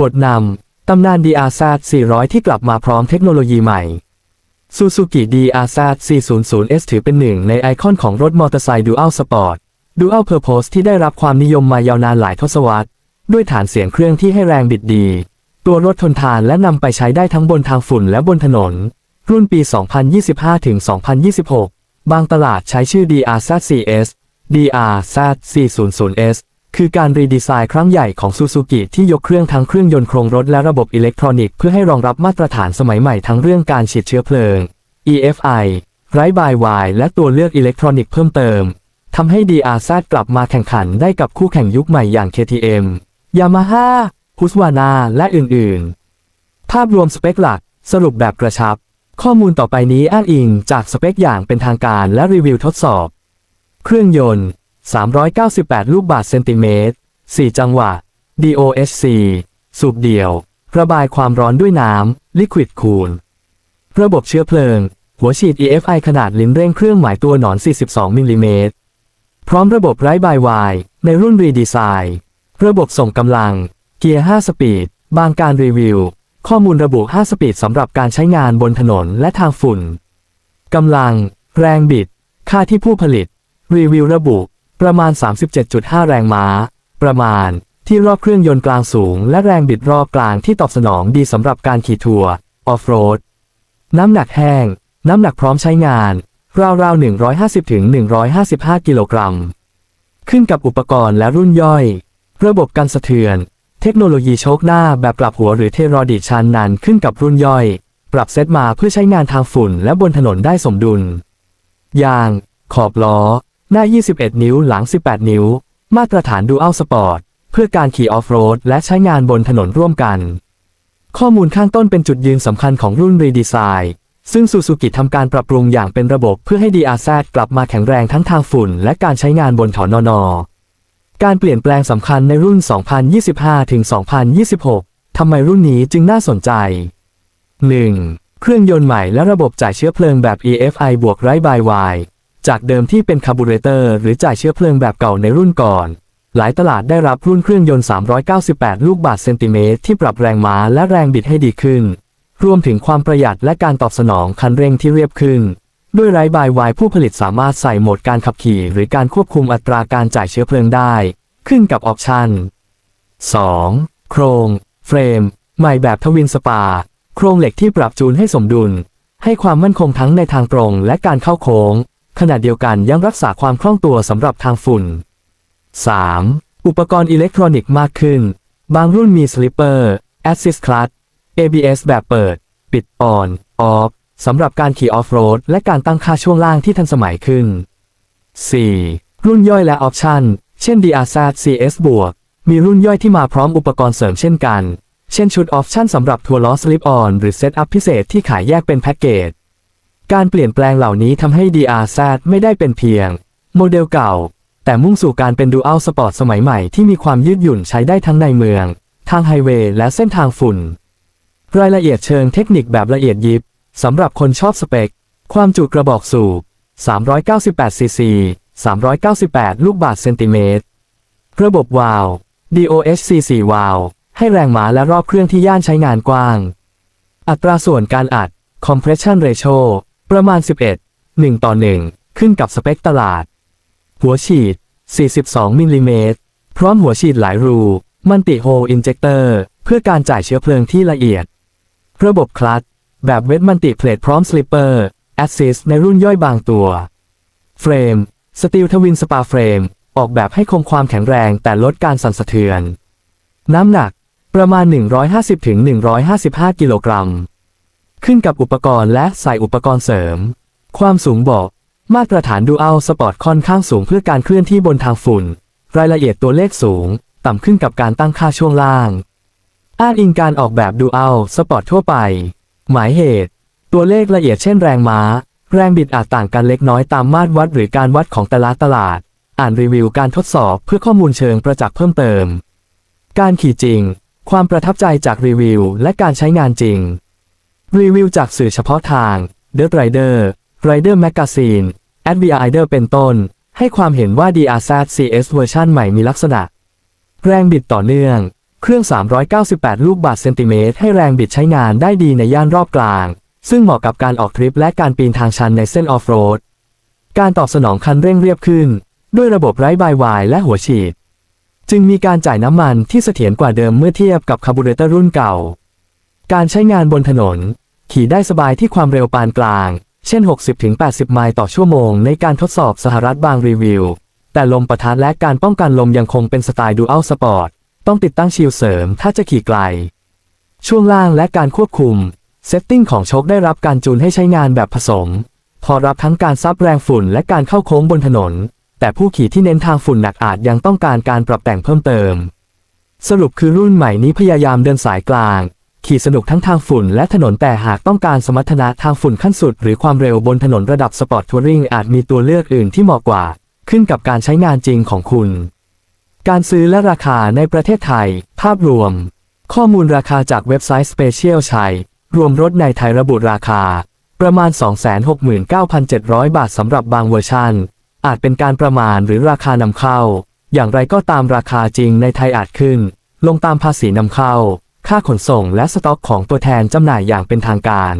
บทนำ ตำนาน DRZ 400 ที่กลับมาพร้อมเทคโนโลยีใหม่ Suzuki DRZ 400S ถือเป็นหนึ่งในไอคอนของรถมอเตอร์ไซค์ Dual Sport Dual Purpose ที่ได้รับความนิยมมายาวนานหลายทศวรรษ ด้วยฐานเสียงเครื่องที่ให้แรงบิดดี ตัวรถทนทานและนำไปใช้ได้ทั้งบนทางฝุ่นและบนถนน รุ่นปี 2025 ถึง 2026 บางตลาดใช้ชื่อ DRZ 4S DRZ 400S คือการรีดีไซน์ครั้งใหญ่ของซูซูกิที่ยกเครื่องทั้งเครื่องยนต์โครงรถและระบบอิเล็กทรอนิกส์เพื่อให้รองรับมาตรฐานสมัยใหม่ทั้งเรื่องการฉีดเชื้อเพลิง EFI ไร้บายวายและตัวเลือกอิเล็กทรอนิกส์เพิ่มเติมทำให้ DRZ กลับมาแข่งขันได้กับคู่แข่งยุคใหม่อย่าง KTM Yamaha Husqvarna และอื่นๆ ภาพรวมสเปคหลักสรุปแบบกระชับ ข้อมูลต่อไปนี้อ้างอิงจากสเปคอย่างเป็นทางการและรีวิวทดสอบ เครื่องยนต์ 398 ลูกบาศก์เซนติเมตร 4 จังหวะ DOHC สูบเดี่ยว ระบายความร้อนด้วยน้ำ Liquid Cool ระบบเชื้อเพลิง หัวฉีด EFI ขนาดลิ้นเร่งเครื่องหมายตัวหนอน 42 มิลลิเมตร พร้อมระบบไร้บายวาย ในรุ่นรีดีไซน์ ระบบส่งกำลัง เกียร์ 5 สปีด บางการรีวิว ข้อมูลระบุ 5 สปีดสำหรับการใช้งานบนถนนและทางฝุ่น กำลัง แรงบิด ค่าที่ผู้ผลิต รีวิวระบุ ประมาณ 37.5 แรงม้า ประมาณที่รอบเครื่องยนต์กลางสูง และแรงบิดรอบกลางที่ตอบสนองดีสำหรับการขี่ทัวร์ออฟโรด น้ำหนักแห้ง น้ำหนักพร้อมใช้งาน ราวๆ 150-155 กิโลกรัม ขึ้นกับอุปกรณ์และรุ่นย่อย ระบบกันสะเทือน เทคโนโลยีโชคหน้าแบบกลับหัวหรือเทรอดิชันนันขึ้นกับรุ่นย่อย ปรับเซตมาเพื่อใช้งานทางฝุ่นและบนถนนได้สมดุล ยาง ขอบล้อ หน้า 21 นิ้วหลัง 18 นิ้ว มาตรฐานดูอัลสปอร์ตเพื่อการขี่ออฟโรดและใช้งานบนถนนร่วมกัน ข้อมูลข้างต้นเป็นจุดยืนสำคัญของรุ่นรีดีไซน์ซึ่งซูซูกิทำการปรับปรุงอย่างเป็นระบบเพื่อให้ DRZ กลับมาแข็งแรงทั้งทางฝุ่น และการใช้งานบนถนนการเปลี่ยนแปลงสำคัญในรุ่น 2025 ถึง 2026 ทำไมรุ่นนี้จึงน่าสนใจ 1. เครื่องยนต์ใหม่และระบบจ่ายเชื้อเพลิงแบบ EFI บวกไร้บายวาย จากเดิมที่เป็นคาร์บูเรเตอร์หรือจ่ายเชื้อเพลิงแบบเก่าในรุ่นก่อน หลายตลาดได้รับรุ่นเครื่องยนต์ 398 ลูกบาศก์เซนติเมตรที่ปรับแรงม้าและแรงบิดให้ดีขึ้น รวมถึงความประหยัดและการตอบสนองคันเร่งที่เรียบขึ้น ด้วยไร้บายวายผู้ผลิตสามารถใส่โหมดการขับขี่ หรือการควบคุมอัตราการจ่ายเชื้อเพลิงได้ ขึ้นกับออปชั่น 2. โครง เฟรม ใหม่แบบทวินสปา โครงเหล็กที่ปรับจูนให้สมดุล ให้ความมั่นคงทั้งในทางตรงและการเข้าโค้ง ขณะเดียวกันยังรักษาความคล่องตัวสำหรับทางฝุ่น 3. อุปกรณ์อิเล็กทรอนิกส์มากขึ้น บางรุ่นมีสลิปเปอร์ Assist Clutch ABS แบบเปิด ปิด on off สำหรับการขี่ออฟโรดและการตั้งค่าช่วงล่างที่ทันสมัยขึ้น 4. รุ่นย่อยและออปชันเช่น DRZ CS บวกมีรุ่นย่อยที่มาพร้อมอุปกรณ์เสริมเช่นกัน เช่นชุดออปชันสำหรับทัวร์ล้อสลิปออนหรือเซตอัพพิเศษที่ขายแยกเป็นแพ็กเกจ การเปลี่ยนแปลงเหล่านี้ทำให้ DRZ ไม่ได้เป็นเพียง โมเดลเก่า แต่มุ่งสู่การเป็นดูอัลสปอร์ตสมัยใหม่ที่มีความยืดหยุ่นใช้ได้ทั้งในเมือง ทางไฮเวย์และเส้นทางฝุ่น รายละเอียดเชิงเทคนิคแบบละเอียดยิบสำหรับคนชอบสเปค ความจุกระบอกสูบ 398 ซีซี 398 ลูกบาศก์เซนติเมตร ระบบวาล์ว DOHC 4 วาล์วให้แรงม้าและรอบเครื่องที่ย่านใช้งานกว้าง อัตราส่วนการอัด Compression Ratio ประมาณ 11 1 ต่อ 1 ขึ้นกับสเปคตลาด หัวฉีด 42 มิลลิเมตร พร้อมหัวฉีดหลายรู มันติโฮอินเจคเตอร์ เพื่อการจ่ายเชื้อเพลิงที่ละเอียด ระบบคลัตช์แบบเวทมันติเพลทพร้อมสลิปเปอร์แอสซิสในรุ่นย่อยบางตัว เฟรม สตีลทวินสปาเฟรม ออกแบบให้คงความแข็งแรงแต่ลดการสั่นสะเทือน น้ำหนักประมาณ 150-155 กิโลกรัม ขึ้นกับอุปกรณ์และใส่อุปกรณ์เสริม ความสูงเบอกมาตรฐานดูอัลสปอร์ตค่อนข้างสูงเพื่อการเคลื่อนที่บนทางฝุ่น รายละเอียดตัวเลขสูง ต่ำขึ้นกับการตั้งค่าช่วงล่าง อ้างอิงการออกแบบดูอัลสปอร์ตทั่วไป หมายเหตุ ตัวเลขละเอียดเช่นแรงม้า แรงบิดอาจต่างกันเล็กน้อยตามมาตรวัดหรือการวัดของแต่ละตลาด อ่านรีวิวการทดสอบเพื่อข้อมูลเชิงประจักษ์เพิ่มเติม การขี่จริง ความประทับใจจากรีวิว และการใช้งานจริง รีวิวจากสื่อเฉพาะทาง The Rider Rider Magazine Advia Rider เป็นต้น ให้ความเห็นว่า DRZ CS เวอร์ชันใหม่มีลักษณะ แรงบิดต่อเนื่อง เครื่อง 398 ลูกบาศก์เซนติเมตรให้แรงบิดใช้งานได้ดีในย่านรอบกลาง ซึ่งเหมาะกับการออกทริปและการปีนทางชันในเส้นออฟโรด การตอบสนองคันเร่งเรียบขึ้น ด้วยระบบไร้บายวายและหัวฉีด จึงมีการจ่ายน้ำมันที่เสถียรกว่าเดิมเมื่อเทียบกับคาร์บูเรเตอร์รุ่นเก่า การใช้งานบนถนน ขี่ได้สบายที่ความเร็วปานกลาง เช่น 60-80 ไมล์ต่อชั่วโมงในการทดสอบสหรัฐบางรีวิว แต่ลมปะทะและการป้องกันลมยังคงเป็นสไตล์ดูอัลสปอร์ต ต้องติดตั้งชิลเสริมถ้าจะขี่ไกล ช่วงล่างและการควบคุม เซตติ้งของโชคได้รับการจูนให้ใช้งานแบบผสม พอรับทั้งการซับแรงฝุ่นและการเข้าโค้งบนถนน แต่ผู้ขี่ที่เน้นทางฝุ่นหนักอาจยังต้องการการปรับแต่งเพิ่มเติม สรุปคือรุ่นใหม่นี้พยายามเดินสายกลาง ขี่สนุกทั้งทางฝุ่นและถนนแต่หากต้องการสมรรถนะทางฝุ่นขั้นสุด หรือความเร็วบนถนนระดับสปอร์ตทัวริงอาจมีตัวเลือกอื่นที่เหมาะกว่า ขึ้นกับการใช้งานจริงของคุณ การซื้อและราคาในประเทศไทย ภาพรวม ข้อมูลราคาจากเว็บไซต์ Special ชัยรวมรถในไทยระบุราคา ประมาณ 269,700 บาทสำหรับบางเวอร์ชันอาจเป็นการประมาณหรือราคานำเข้า อย่างไรก็ตามราคาจริงในไทยอาจขึ้น ลงตามภาษีนำเข้า ค่าขนส่งและสต็อกของตัวแทนจำหน่ายอย่างเป็นทางการ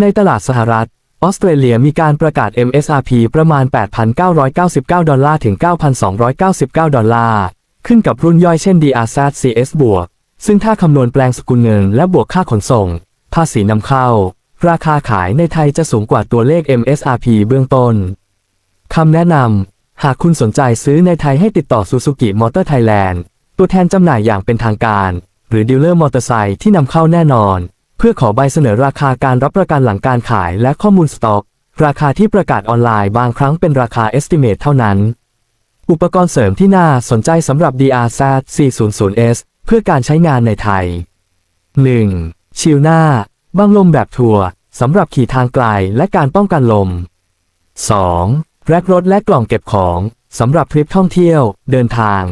ในตลาดสหรัฐ ออสเตรเลียมีการประกาศ MSRP ประมาณ 8,999 ดอลลาร์ถึง 9,299 ดอลลาร์ ขึ้นกับรุ่นย่อยเช่น DRZ CS บวก ซึ่งถ้าคำนวณแปลงสกุลเงินและบวกค่าขนส่ง ภาษีนำเข้า ราคาขายในไทยจะสูงกว่าตัวเลข MSRP เบื้องต้น คำแนะนำ หากคุณสนใจซื้อในไทยให้ติดต่อ Suzuki Motor Thailand ตัวแทนจำหน่ายอย่างเป็นทางการ หรือดีลเลอร์มอเตอร์ไซค์ที่นำเข้าแน่นอน เพื่อขอใบเสนอราคาการรับประกันหลังการขายและข้อมูลสต็อก ราคาที่ประกาศออนไลน์บางครั้งเป็นราคา estimate เท่านั้น อุปกรณ์เสริมที่น่าสนใจสำหรับ DRZ 400S เพื่อการใช้งานในไทย 1. ชิลหน้า บังลมแบบทัวร์สำหรับขี่ทางไกลและการป้องกันลม 2. แร็กรถและกล่องเก็บของสำหรับทริปท่องเที่ยว เดินทาง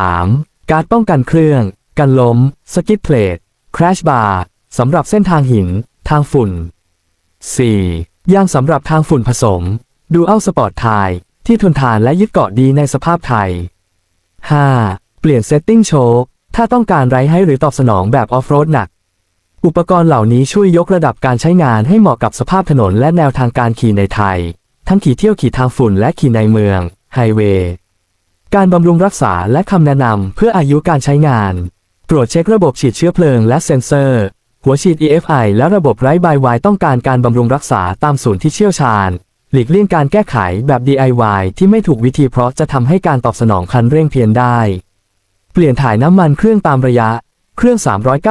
3. การป้องกันเครื่อง กันล้ม สกิดเพลทคราชบาร์สำหรับเส้นทางหิน ทางฝุ่น 4. ยางสำหรับทางฝุ่นผสม ดูเอัลสปอร์ตไทยที่ทนทานและยึดเกาะดีในสภาพไทย 5. เปลี่ยนเซตติ้งโชคถ้าต้องการไร้ให้หรือตอบสนองแบบออฟโรดหนัก อุปกรณ์เหล่านี้ช่วยยกระดับการใช้งานให้เหมาะกับสภาพถนนและแนวทางการขี่ในไทย ทั้งขี่เที่ยวขี่ทางฝุ่นและขี่ในเมือง ไฮเวย์ การบำรุงรักษาและคำแนะนำเพื่ออายุการใช้งาน ตรวจเช็คระบบฉีดเชื้อเพลิงและเซ็นเซอร์ หัวฉีด EFI และระบบไร้บายวายต้องการการบำรุงรักษาตามศูนย์ที่เชี่ยวชาญ หลีกเลี่ยงการแก้ไขแบบ DIY ที่ไม่ถูกวิธีเพราะจะทำให้การตอบสนองคันเร่งเพียนได้ เปลี่ยนถ่ายน้ำมันเครื่องตามระยะ เครื่อง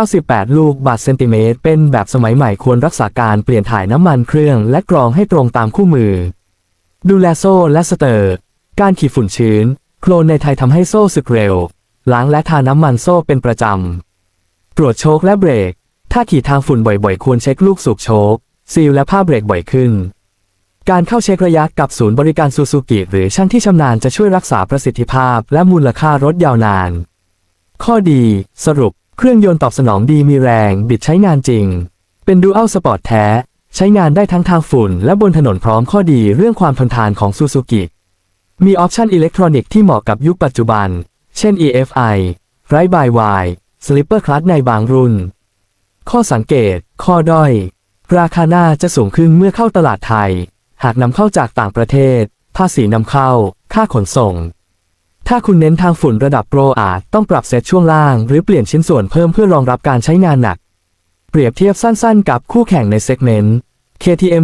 398 ลูกบาทเซนติเมตรเป็นแบบสมัยใหม่ควรรักษาการเปลี่ยนถ่ายน้ำมันเครื่องและกรองให้ตรงตามคู่มือ ดูแลโซ่และสเตอร์ การขี่ฝุ่นชื้น โคลนในไทยทำให้โซ่สึกเร็ว ล้างและทาน้ำมันโซ่เป็นประจำ ตรวจโชคและเบรก ถ้าขี่ทางฝุ่นบ่อยๆ ควรเช็คลูกสูบโชคซีลและผ้าเบรกบ่อยขึ้น การเข้าเช็คระยะกับศูนย์บริการซูซูกิหรือช่างที่ชำนาญจะช่วยรักษาประสิทธิภาพและมูลค่ารถยาวนาน ข้อดี สรุป เครื่องยนต์ตอบสนองดีมีแรง บิดใช้งานจริง เป็นดูอัลสปอร์ตแท้ ใช้งานได้ทั้งทางฝุ่น และบนถนนพร้อมข้อดีเรื่องความทนทานของซูซูกิมีออปชันอิเล็กทรอนิกส์ที่เหมาะกับยุคปัจจุบัน เช่น EFI ไรบายวายสลิปเปอร์คลัตในบางรุ่น ข้อสังเกต ข้อด้อย ราคาหน้าจะสูงขึ้นเมื่อเข้าตลาดไทย หากนำเข้าจากต่างประเทศ ภาษีนำเข้า ค่าขนส่ง ถ้าคุณเน้นทางฝุ่นระดับโปรอาจต้องปรับเซตช่วงล่าง หรือเปลี่ยนชิ้นส่วนเพิ่มเพื่อรองรับการใช้งานหนัก เปรียบเทียบสั้นๆ กับคู่แข่งในเซกเมนต์ KTM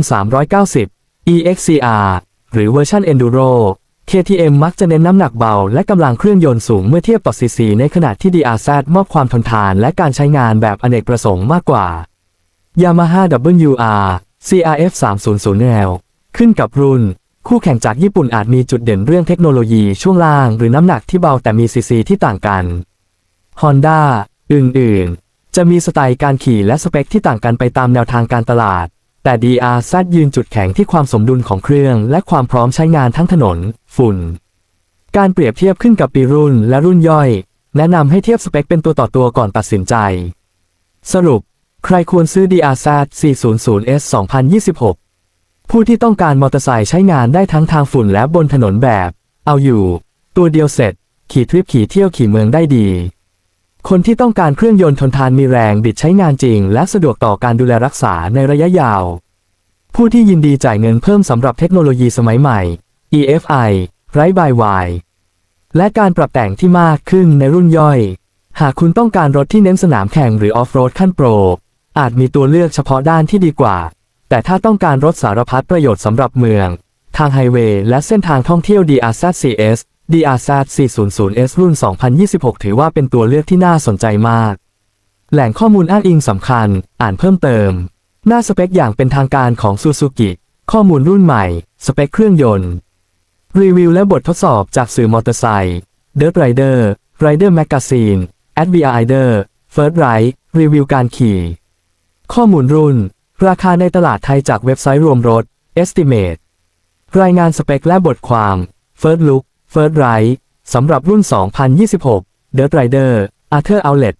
390 EXCR หรือเวอร์ชัน Enduro KTM มักจะเน้นน้ำหนักเบาและกำลังเครื่องยนต์สูงเมื่อเทียบต่อซีซีในขณะที่ DRZ มอบความทนทานและการใช้งานแบบอเนกประสงค์มากกว่า Yamaha WR CRF 300 L ขึ้นกับรุ่น คู่แข่งจากญี่ปุ่นอาจมีจุดเด่นเรื่องเทคโนโลยีช่วงล่างหรือน้ำหนักที่เบาแต่มีซีซีที่ต่างกัน Honda อื่นๆ จะมีสไตล์การขี่และสเปคที่ต่างกันไปตามแนวทางการตลาด แต่ DRZ ยืนจุดแข็งที่ความสมดุลของเครื่อง และความพร้อมใช้งานทั้งถนน ฝุ่น การเปรียบเทียบขึ้นกับปีรุ่นและรุ่นย่อย แนะนำให้เทียบสเปคเป็นตัวต่อตัวก่อนตัดสินใจ สรุป ใครควรซื้อ DRZ 400S 2026 ผู้ที่ต้องการมอเตอร์ไซค์ใช้งานได้ทั้งทางฝุ่นและบนถนนแบบ เอาอยู่ ตัวเดียวเสร็จ ขี่ทริปขี่เที่ยวขี่เมืองได้ดี คนที่ต้องการเครื่องยนต์ทนทานมีแรงบิดใช้งานจริง และสะดวกต่อการดูแลรักษาในระยะยาว ผู้ที่ยินดีจ่ายเงินเพิ่มสำหรับเทคโนโลยีสมัยใหม่ EFI ไร้บายวายและการปรับแต่งที่มากขึ้นในรุ่นย่อย หากคุณต้องการรถที่เน้นสนามแข่งหรือออฟโรดขั้นโปร อาจมีตัวเลือกเฉพาะด้านที่ดีกว่า แต่ถ้าต้องการรถสารพัดประโยชน์สำหรับเมือง ทางไฮเวย์และเส้นทางท่องเที่ยว DRZ CS DRZ 400S รุ่น 2026 ถือว่าเป็นตัวเลือกที่น่าสนใจมาก แหล่งข้อมูลอ้างอิงสำคัญ อ่านเพิ่มเติม หน้าสเปคอย่างเป็นทางการของ Suzuki ข้อมูลรุ่นใหม่ สเปคเครื่องยนต์ รีวิวและบททดสอบจากสื่อมอเตอร์ไซค์ Dirt Rider Rider Magazine Advia Rider First Ride รีวิวการขี่ ข้อมูลรุ่น ราคาในตลาดไทยจากเว็บไซต์รวมรถ Estimate รายงานสเปคและบทความ First Look First Right สำหรับรุ่น 2026 The Rider Arthur Outlet